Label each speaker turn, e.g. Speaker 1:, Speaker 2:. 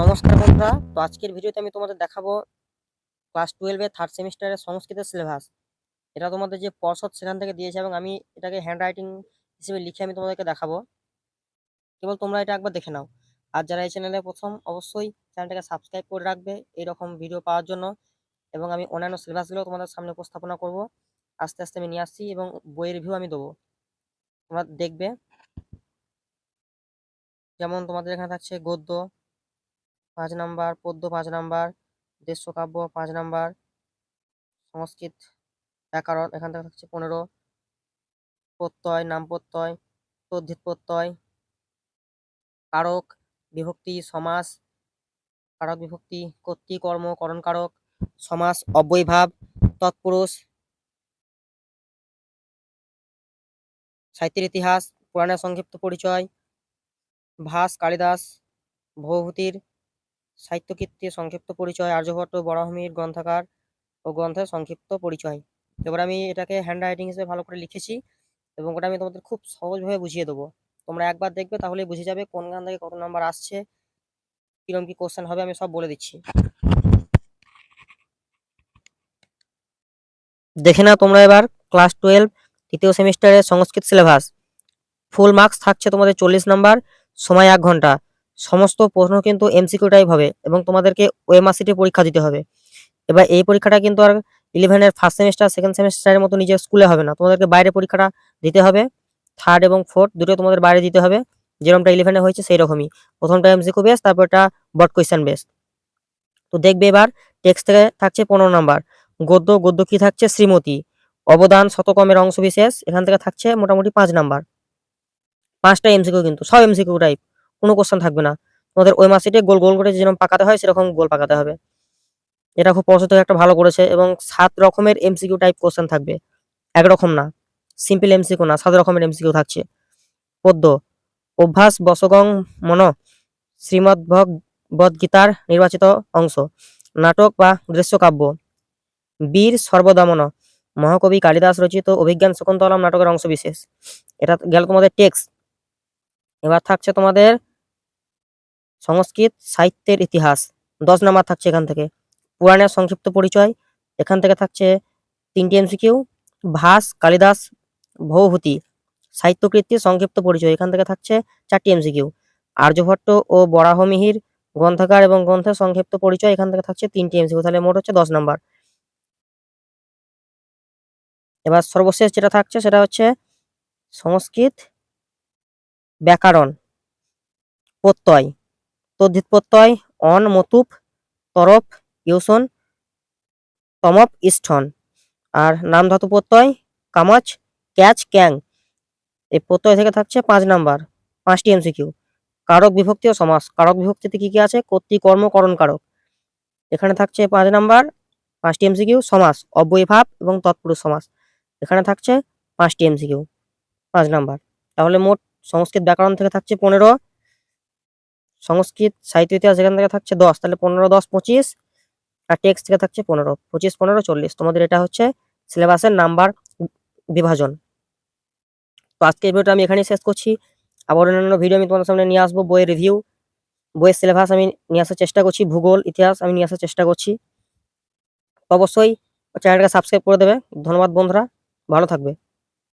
Speaker 1: নমস্কার বন্ধুরা। তো আজকের ভিডিওতে আমি তোমাদের দেখাবো ক্লাস টুয়েলভে থার্ড সেমিস্টারের সংস্কৃতের সিলেবাস এটা তোমাদের যে পর্ষদ সেখান থেকে দিয়েছে এবং আমি এটাকে হ্যান্ড রাইটিং হিসেবে লিখে আমি তোমাদেরকে দেখাবো। কেবল তোমরা এটা একবার দেখে নাও। আর যারা এই চ্যানেলে প্রথম, অবশ্যই চ্যানেলটাকে সাবস্ক্রাইব করে রাখবে এইরকম ভিডিও পাওয়ার জন্য। এবং আমি অন্যান্য সিলেবাসগুলো তোমাদের সামনে উপস্থাপনা করব। আস্তে আস্তে আমি নিয়ে আসছি এবং বইয়ের রিভিউ আমি দেবো। তোমরা দেখবে। যেমন তোমাদের এখানে থাকছে গদ্য পাঁচ নাম্বার, পদ্য পাঁচ নাম্বার দেশকাব্য পাঁচ নাম্বার, সংস্কৃত ব্যাকরণ এখান থেকে থাকছে পনেরো। প্রত্যয়, নাম প্রত্যয় তদ্ধিত প্রত্যয়, কারক, বিভক্তি, সমাস, কারক, বিভক্তি কর্তৃকর্ম করণ কারক, সমাস, অব্যয়ভাব, তৎপুরুষ, সাহিত্যের ইতিহাস, পুরাণের সংক্ষিপ্ত পরিচয়, ভাস, কালিদাস ভবভূতির সাহিত্যকীর্তির সংক্ষিপ্ত পরিচয়, আর্যভট্ট বরাহমির গ্রন্থাকার ও গ্রন্থের সংক্ষিপ্ত পরিচয়। এবার আমি এটাকে হ্যান্ড রাইটিং হিসেবে ভালো করে লিখেছি এবং ওটা আমি তোমাদের খুব সহজভাবে বুঝিয়ে দেবো। তোমরা একবার দেখবে তাহলেই বুঝে যাবে কোন গান থেকে কত নাম্বার আসছে কীরকম কি কোশ্চেন হবে, আমি সব বলে দিচ্ছি। দেখে না তোমরা এবার ক্লাস টুয়েলভ তৃতীয় সেমিস্টারের সংস্কৃত সিলেবাস ফুল মার্কস থাকছে তোমাদের চল্লিশ নাম্বার সময় এক ঘণ্টা। সমস্ত প্রশ্ন কিন্তু এমসিকিউ টাইপ হবে এবং তোমাদেরকে ওএমআরসিটি পরীক্ষা দিতে হবে। এবার এই পরীক্ষাটা কিন্তু আর ইলেভেনের ফার্স্ট সেমিস্টার সেকেন্ড সেমিস্টারের মতো নিজের স্কুলে হবে না। তোমাদেরকে বাইরে পরীক্ষাটা দিতে হবে। থার্ড এবং ফোর্থ দুটো তোমাদের বাইরে দিতে হবে। যেরকমটা ইলেভেনে হয়েছে সেই রকমই প্রথমটা এমসিকিউ বেস তারপরটা বট কোয়েশ্চেন বেস তো দেখবে এবার টেক্সট থেকে থাকছে পনেরো নাম্বার। গদ্য গদ্য কি থাকছে? শ্রীমতী। অবদান শতকমের অংশ বিশেষ এখান থেকে থাকছে মোটামুটি পাঁচ নাম্বার। পাঁচটা এমসিকিউ কিন্তু, সব এমসিকিউ টাইপ কোনো কোশ্চেন থাকবে না। তোমাদের ওই মাসিটে গোল গোল করে যেরকম পাকাতে হয়, সেরকম গোল পাকাতে হবে। এটা খুব থেকে একটা ভালো করেছে এবং সাত রকমের এমসিকিউ টাইপ কোশ্চেন থাকবে। একরকম না। সিম্পল এমসিকিউ না, সাত রকমের এমসিকিউ থাকছে। পদ্য, অভ্যাস বসগং মন, শ্রীমদ গীতার নির্বাচিত অংশ, নাটক বা দৃশ্যকাব্য বীর সর্বদমন, মহাকবি কালিদাস রচিত অভিজ্ঞান শকুন্তলম নাটকের অংশ বিশেষ। এটা গেল তোমাদের টেক্সট এবার থাকছে তোমাদের সংস্কৃত সাহিত্যের ইতিহাস। দশ নাম্বার থাকছে এখান থেকে। পুরাণের সংক্ষিপ্ত পরিচয়। এখান থেকে থাকছে তিনটি এমসিকিউ ভাস, কালিদাস, ভৌভূতি। সাহিত্যকৃতির সংক্ষিপ্ত পরিচয়। এখান থেকে থাকছে চারটি এমসিকিউ আর্যভট্ট ও বরাহমিহির গ্রন্থাগার এবং গ্রন্থের সংক্ষিপ্ত পরিচয়। এখান থেকে থাকছে তিনটি এমসিকিউ তাহলে মোট হচ্ছে দশ নাম্বার। এবার সর্বশেষ যেটা থাকছে সেটা হচ্ছে সংস্কৃত ব্যাকরণ। প্রত্যয়। তদ্ধিত প্রত্যয়, অন, মতুপ তরফ ইউসন, তমপ, ইষ্ঠন। আর নাম ধাতু প্রত্যয়, কামাচ, ক্যাচ, ক্যাং। এই প্রত্যয় থেকে থাকছে পাঁচ নাম্বার, পাঁচটি এমসিকিউ কারক বিভক্তি ও সমাস। কারক বিভক্তিতে কি কি আছে? কর্তৃকর্ম করণ, কারক। এখানে থাকছে পাঁচ নাম্বার, পাঁচটি এমসিকিউ সমাস অব্যয়ভাব এবং তৎপুরুষ সমাস। এখানে থাকছে পাঁচটি এমসিকিউ পাঁচ নাম্বার। তাহলে মোট সংস্কৃত ব্যাকরণ থেকে থাকছে পনেরো সংস্কৃত সাহিত্য ইতিহাস এখান থেকে থাকছে দশ, তাহলে পনেরো, দশ, পঁচিশ আর টেক্সট থেকে থাকছে পনেরো, পঁচিশ, পনেরো, চল্লিশ। তোমাদের এটা হচ্ছে সিলেবাসের নাম্বার বিভাজন। তো আজকের ভিডিওটা আমি এখানেই শেষ করছি। আবার অন্যান্য ভিডিও আমি তোমাদের সামনে নিয়ে আসব, বইয়ের রিভিউ বইয়ের সিলেবাস আমি নিয়ে আসার চেষ্টা করছি, ভূগোল, ইতিহাস আমি নিয়ে আসার চেষ্টা করছি। অবশ্যই চ্যানেলটাকে সাবস্ক্রাইব করে দেবে। ধন্যবাদ বন্ধুরা, ভালো থাকবে।